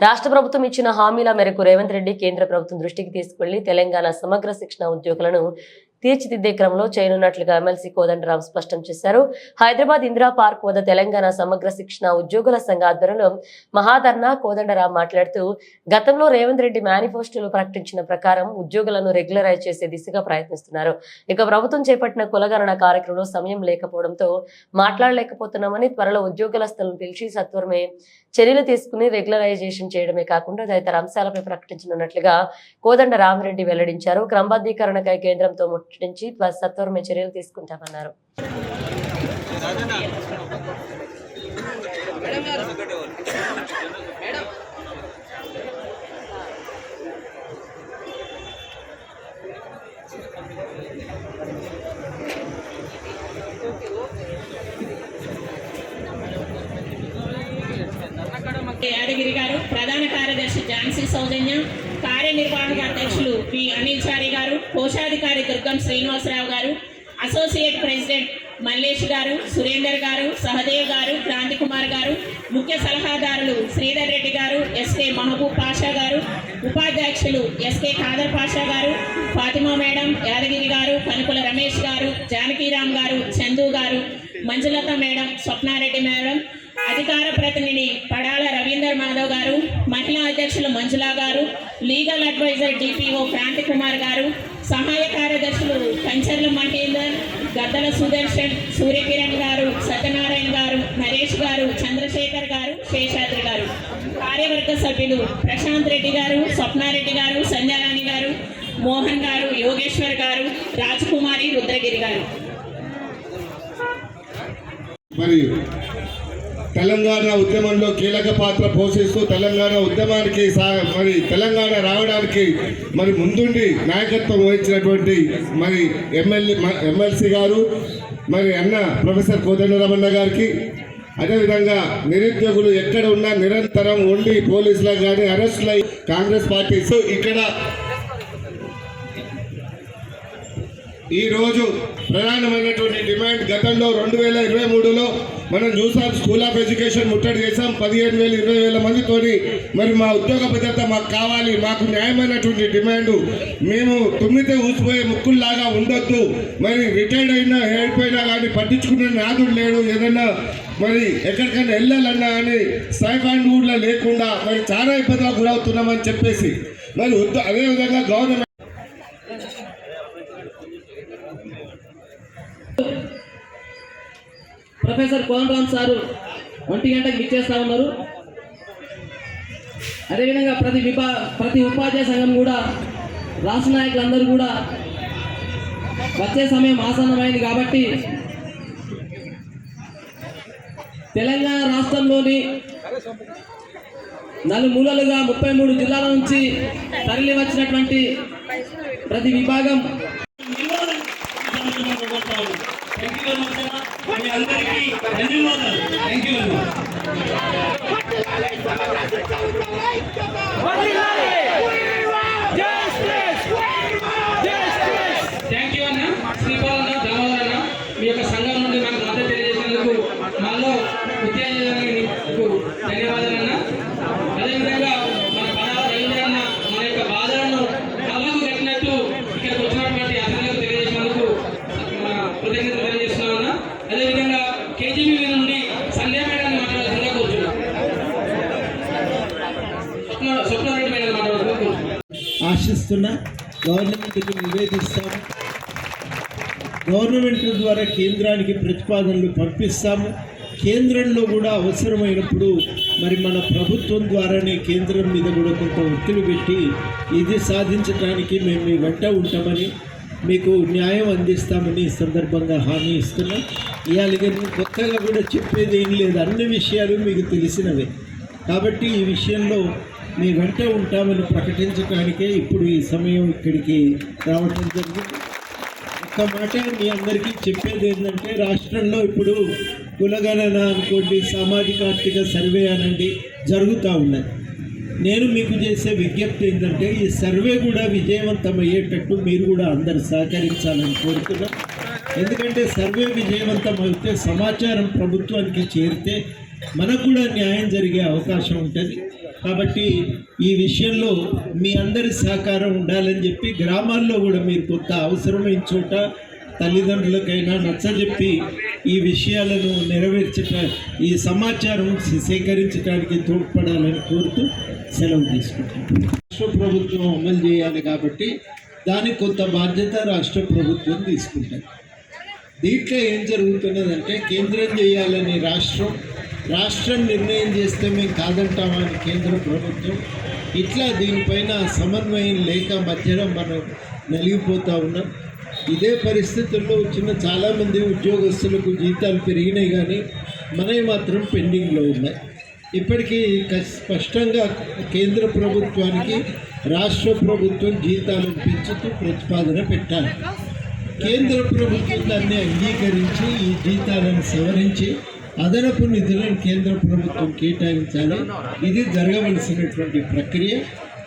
రాష్ట్ర ప్రభుత్వం ఇచ్చిన హామీల మేరకు రేవంత్ రెడ్డి కేంద్ర ప్రభుత్వం దృష్టికి తీసుకెళ్ళి తెలంగాణ సమగ్ర శిక్షణ ఉద్యోగులను తీర్చిదిద్దే క్రమంలో చేయనున్నట్లుగా ఎమ్మెల్సీ కోదండరాం స్పష్టం చేశారు. హైదరాబాద్ ఇందిరా పార్క్ వద్ద తెలంగాణ సమగ్ర శిక్షణ ఉద్యోగుల సంఘ ఆధ్వర్యంలో మహాధర్నా కోదండరాం మాట్లాడుతూ గతంలో రేవంత్ రెడ్డి మేనిఫెస్టోలు ప్రకటించిన ప్రకారం ఉద్యోగులను రెగ్యులరైజ్ చేసే దిశగా ప్రయత్నిస్తున్నారు. ఇక ప్రభుత్వం చేపట్టిన కులగణన కార్యక్రమంలో సమయం లేకపోవడంతో మాట్లాడలేకపోతున్నామని త్వరలో ఉద్యోగస్తులను పిలిచి సత్వరమే చర్యలు తీసుకుని రెగ్యులరైజేషన్ చేయడమే కాకుండా తదితర అంశాలపై ప్రకటించనున్నట్లుగా కోదండ రామిరెడ్డి వెల్లడించారు. క్రమబద్ధీకరణకై కేంద్రంతో ముట్టడించి త్వ- సత్వరమే చర్యలు తీసుకుంటామన్నారు. యాదగిరి గారు ప్రధాన కార్యదర్శి ఝాన్సీ సౌజన్య కార్యనిర్వాహక అధ్యక్షులు పి అనిల్ చారి గారు కోశాధికారి దుర్గం శ్రీనివాసరావు గారు అసోసియేట్ ప్రెసిడెంట్ మల్లేష్ గారు సురేందర్ గారు సహదేవ్ గారు క్రాంతి కుమార్ గారు ముఖ్య సలహాదారులు శ్రీధర్ రెడ్డి గారు ఎస్కే మహబూబ్ పాషా గారు ఉపాధ్యక్షులు ఎస్కే ఖాదర్ పాషా గారు ఫాతిమా మేడం యాదగిరి గారు పనుకుల రమేష్ గారు జానకీరామ్ గారు చందు గారు మంజులత మేడం స్వప్నారెడ్డి మేడం అధికార ప్రతినిధి పడాల రవీందర్ మాధవ్ గారు మహిళా అధ్యక్షులు మంజులా గారు legal adviser DPO Kranthi Kumar గారు సహాయ కార్యదర్శులు కంచర్ల మహేందర్ గద్దల సుదర్శన్ సూర్యకిరణ్ గారు సత్యనారాయణ గారు నరేష్ గారు చంద్రశేఖర్ గారు శేషాద్రి గారు. కార్యవర్గ సభ్యులు ప్రశాంత్ రెడ్డి గారు స్వప్నారెడ్డి గారు సంధ్యారాణి గారు మోహన్ గారు యోగేశ్వర్ గారు రాజకుమారి రుద్రగిరి గారు. తెలంగాణ ఉద్యమంలో కీలక పాత్ర పోషిస్తూ తెలంగాణ ఉద్యమానికి మరి తెలంగాణ రావడానికి మరి ముందుండి నాయకత్వం వహించినటువంటి మరి ఎమ్మెల్యే ఎమ్మెల్సీ గారు మరి అన్న ప్రొఫెసర్ కోదండరామన్న గారికి అదేవిధంగా నిరుద్యోగులు ఎక్కడ ఉన్నా నిరంతరం ఉండి పోలీసులకు కానీ అరెస్టులై కాంగ్రెస్ పార్టీ. సో ఇక్కడ ఈరోజు ప్రధానమైనటువంటి డిమాండ్ గతంలో రెండు వేల ఇరవై మూడులో మనం చూసాం స్కూల్ ఆఫ్ ఎడ్యుకేషన్ ముట్టడి చేసాం పదిహేను వేలు ఇరవై వేల మందితోని. మరి మా ఉద్యోగ భద్రత మాకు కావాలి మాకు న్యాయమైనటువంటి డిమాండ్. మేము తుమ్మితే ఊసిపోయే ముక్కుల్లాగా ఉండొద్దు. మరి రిటైర్డ్ అయినా అయిపోయినా కానీ పట్టించుకునే నాదుడు లేడు. ఏదైనా మరి ఎక్కడికైనా వెళ్ళాలన్నా కానీ సైఫాండ్ కూడా లేకుండా మరి చాలా ఇబ్బందులకు గురవుతున్నామని చెప్పేసి. మరి అదేవిధంగా గవర్నమెంట్ ప్రొఫెసర్ కోనరామ్ సారు ఒంటి గంటకు ఇచ్చేస్తా ఉన్నారు. అదేవిధంగా ప్రతి విభా ప్రతి ఉపాధ్యాయ సంఘం కూడా రాష్ట్ర నాయకులందరూ కూడా వచ్చే సమయం ఆసన్నమైంది కాబట్టి తెలంగాణ రాష్ట్రంలోని నలుమూలలుగా ముప్పై మూడు జిల్లాల నుంచి తరలి వచ్చినటువంటి ప్రతి విభాగం మీ అందరికీ ధన్యవాదాలు థ్యాంక్ యూ థ్యాంక్ యూ అన్న శ్రీపాల్ అన్న అన్న మీ యొక్క సంఘం నుండి మాకు మద్దతు తెలియజేసినందుకు మాలో ఉత్తేజానికి ధన్యవాదాలు అన్న అదేవిధంగా మన పడాల రవీంద్ర అన్న మన యొక్క బాధలను కళ్ళకు కట్టినట్టు ఇక్కడికి వచ్చినటువంటి అతిథులకు తెలియజేసినందుకు మన కృతజ్ఞతలు తెలియజేస్తున్నాం అన్న అదేవిధంగా కేజీబీ నుండి సంధ్యా మేడాన్ని మాట్లాడాల్సిందిగా కోరుచున్నాం స్వప్న స్వప్నారెడ్డి మేడం మాట్లాడాల్సిందిగా కోరుచున్నాం ఆశిస్తున్నా గవర్నమెంట్కి నివేదిస్తాము. గవర్నమెంట్ ద్వారా కేంద్రానికి ప్రతిపాదనలు పంపిస్తాము. కేంద్రంలో కూడా అవసరమైనప్పుడు మరి మన ప్రభుత్వం ద్వారానే కేంద్రం మీద కూడా కొంత ఒత్తిడి పెట్టి ఇది సాధించడానికి మేము మీ వెంట ఉంటామని మీకు న్యాయం అందిస్తామని ఈ సందర్భంగా హామీ ఇస్తున్నాం. ఇవాళ కొత్తగా కూడా చెప్పేది ఏం లేదు. అన్ని విషయాలు మీకు తెలిసినవే. కాబట్టి ఈ విషయంలో మీ వెంట ఉంటామని ప్రకటించడానికే ఇప్పుడు ఈ సమయం ఇక్కడికి రావడం జరిగింది. ఒక్క మాట మీ అందరికీ చెప్పేది ఏంటంటే రాష్ట్రంలో ఇప్పుడు కులగణన అనుకోండి సామాజిక ఆర్థిక సర్వే అనండి జరుగుతూ ఉన్నది. నేను మీకు చేసే విజ్ఞప్తి ఏంటంటే ఈ సర్వే కూడా విజయవంతం అయ్యేటట్టు మీరు కూడా అందరు సహకరించాలని కోరుతున్నాం. ఎందుకంటే సర్వే విజయవంతం అయితే సమాచారం ప్రభుత్వానికి చేరితే మనకు కూడా న్యాయం జరిగే అవకాశం ఉంటుంది. కాబట్టి ఈ విషయంలో మీ అందరి సహకారం ఉండాలని చెప్పి గ్రామాల్లో కూడా మీరు కొంత అవసరమైన చోట తల్లిదండ్రులకైనా నచ్చజెప్పి ఈ విషయాలను నెరవేర్చట ఈ సమాచారం సేకరించడానికి తోడ్పడాలని కోరుతూ సెలవు తీసుకుంటాను రాష్ట్ర ప్రభుత్వం అమలు చేయాలి కాబట్టి దానికి కొంత బాధ్యత రాష్ట్ర ప్రభుత్వం తీసుకుంటుంది. దీంట్లో ఏం జరుగుతున్నదంటే కేంద్రం చేయాలని రాష్ట్రం రాష్ట్రం నిర్ణయం చేస్తే మేము కాదంటామా అని కేంద్ర ప్రభుత్వం? ఇట్లా దీనిపైన సమన్వయం లేక మధ్యలో మనం నలిగిపోతూ ఉన్నాం. ఇదే పరిస్థితుల్లో వచ్చిన చాలామంది ఉద్యోగస్తులకు జీతాలు పెరిగినాయి కానీ మనవి మాత్రం పెండింగ్లో ఉన్నాయి. ఇప్పటికీ స్పష్టంగా కేంద్ర ప్రభుత్వానికి రాష్ట్ర ప్రభుత్వం జీతాలను పెంచుతూ ప్రతిపాదన పెట్టాలి. కేంద్ర ప్రభుత్వం దాన్ని అంగీకరించి ఈ జీతాలను సవరించి అదనపు నిధులను కేంద్ర ప్రభుత్వం కేటాయించాలి. ఇది జరగవలసినటువంటి ప్రక్రియ.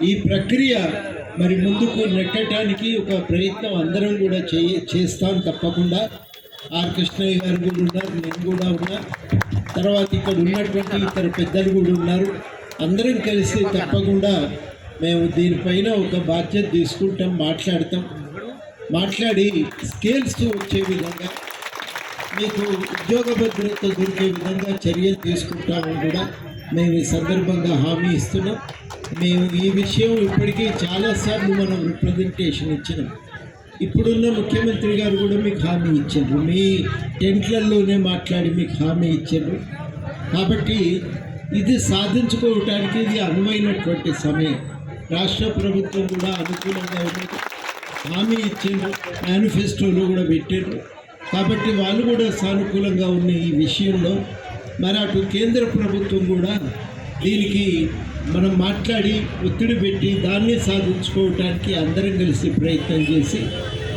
ఈ ప్రక్రియ మరి ముందుకు నెట్టడానికి ఒక ప్రయత్నం అందరం కూడా చేయ చేస్తాం తప్పకుండా. ఆర్ కృష్ణయ్య గారు కూడా ఉన్నారు నేను కూడా ఉన్నా. తర్వాత ఇక్కడ ఉన్నటువంటి ఇతర పెద్దలు కూడా ఉన్నారు. అందరం కలిసి తప్పకుండా మేము దీనిపైన ఒక బాధ్యత తీసుకుంటాం మాట్లాడతాం. మాట్లాడి స్కేల్స్ వచ్చే విధంగా మీకు ఉద్యోగ భద్రత దొరికే విధంగా చర్యలు తీసుకుంటామని కూడా మేము ఈ సందర్భంగా హామీ ఇస్తున్నాం. మేము ఈ విషయం ఇప్పటికీ చాలాసార్లు మనం రిప్రజెంటేషన్ ఇచ్చినాం. ఇప్పుడున్న ముఖ్యమంత్రి గారు కూడా మీకు హామీ ఇచ్చారు. మీ టెంట్లలోనే మాట్లాడి మీకు హామీ ఇచ్చారు. కాబట్టి ఇది సాధించుకోవటానికి ఇది అనువైనటువంటి సమయం. రాష్ట్ర ప్రభుత్వం కూడా అనుకూలంగా ఉన్నది హామీ ఇచ్చిండ్రు మేనిఫెస్టోలో కూడా పెట్టారు. కాబట్టి వాళ్ళు కూడా సానుకూలంగా ఉన్న ఈ విషయంలో మరి అటు కేంద్ర ప్రభుత్వం కూడా దీనికి మనం మాట్లాడి ఒత్తిడి పెట్టి దాన్ని సాధించుకోవటానికి అందరం కలిసి ప్రయత్నం చేసి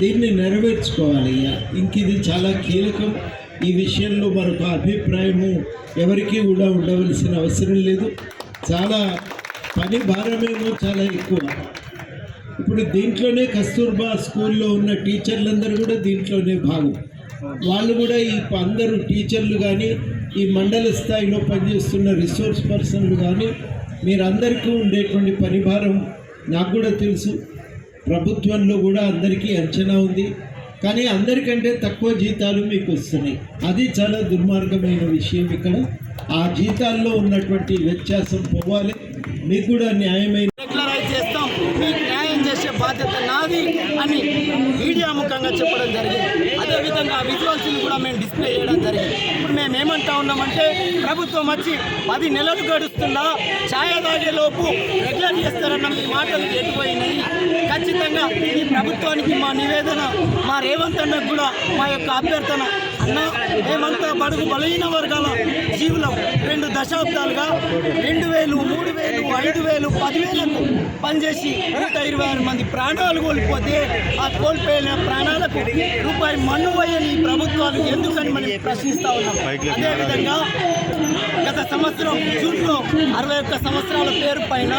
దీన్ని నెరవేర్చుకోవాలి ఇంక ఇది చాలా కీలకం. ఈ విషయంలో మరొక అభిప్రాయము ఎవరికీ కూడా ఉండవలసిన అవసరం లేదు. చాలా పని భారమేమో చాలా ఎక్కువ. ఇప్పుడు దీంట్లోనే కస్తూర్బా స్కూల్లో ఉన్న టీచర్లందరూ కూడా దీంట్లోనే భాగం. వాళ్ళు కూడా ఈ అందరూ టీచర్లు కానీ ఈ మండల స్థాయిలో పనిచేస్తున్న రిసోర్స్ పర్సన్లు కానీ మీరందరికీ ఉండేటువంటి పరిభారం నాకు కూడా తెలుసు. ప్రభుత్వంలో కూడా అందరికీ అంచనా ఉంది. కానీ అందరికంటే తక్కువ జీతాలు మీకు వస్తున్నాయి. అది చాలా దుర్మార్గమైన విషయం ఇక్కడ. ఆ జీతాల్లో ఉన్నటువంటి వ్యత్యాసం పోవాలి. మీకు కూడా న్యాయమైన చేస్తాం. న్యాయం చేసే బాధ్యత నాది అని మీడియా చెప్పడం జరిగింది. అదేవిధంగా విజువల్స్ని కూడా మేము డిస్ప్లే చేయడం జరిగింది. ఇప్పుడు మేము ఏమంటా ఉన్నామంటే ప్రభుత్వం వచ్చి పది నెలలు గడుస్తున్నా ఛాయ తాగేలోపు రెగ్యులర్ చేస్తారన్న మీ మాటలు ఎటుపోయినాయి ఖచ్చితంగా ఈ ప్రభుత్వానికి మా నివేదన మా రేవంత్ అన్నకు కూడా మా యొక్క అభ్యర్థన అన్న మేమంతా బడుగు బలహీన వర్గాల జీవులం. రెండు దశాబ్దాలుగా రెండు వేలు మూడు వేలు ఐదు వేలు పదివేలకు పనిచేసి నూట ఇరవై ఆరు మంది ప్రాణాలు కోల్పోతే ఆ కోల్పోయిన ప్రాణాలకు రూపాయి మన్ను వేయని ఈ ప్రభుత్వాలు ఎందుకని మనం ప్రశ్నిస్తా ఉన్నాం. అదేవిధంగా సంవత్సరం జూన్లో అరవై ఒక్క సంవత్సరాల పేరు పైన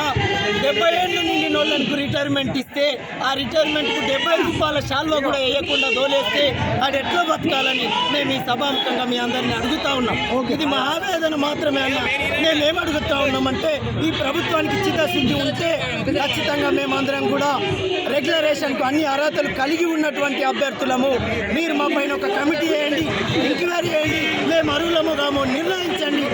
డెబ్బై ఏళ్ళు నిండిన వాళ్ళకు రిటైర్మెంట్ ఇస్తే ఆ రిటైర్మెంట్కు డెబ్బై రూపాయల షాల్లో కూడా వేయకుండా దోలేస్తే అది ఎట్లా బతకాలని మేము ఈ సభాముఖంగా మీ అందరిని అడుగుతా ఉన్నాం. ఇది మా ఆవేదన మాత్రమే అన్న మేము ఏం అడుగుతా ఉన్నామంటే ఈ ప్రభుత్వానికి చిత్తశుద్ధి ఉంటే ఖచ్చితంగా మేమందరం కూడా రెగ్యులరేషన్కు అన్ని అర్హతలు కలిగి ఉన్నటువంటి అభ్యర్థులము. మీరు మా పైన ఒక కమిటీ వేయండి ఎంక్వైరీ చేయండి మేము అర్హులము కామో నిర్ణయించండి.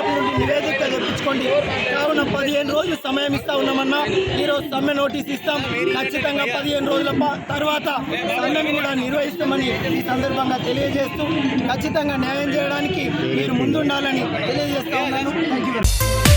ఆయా నుండి నివేదిక తెప్పించుకోండి. కావున పదిహేను రోజులు సమయం ఇస్తా ఉన్నామన్నా ఈరోజు సమ్మె నోటీస్ ఇస్తాం. ఖచ్చితంగా పదిహేను రోజుల తర్వాత సమ్మెను కూడా నిర్వహిస్తామని ఈ సందర్భంగా తెలియజేస్తూ ఖచ్చితంగా న్యాయం చేయడానికి మీరు ముందుండాలని తెలియజేస్తా ఉన్నాను. Thank you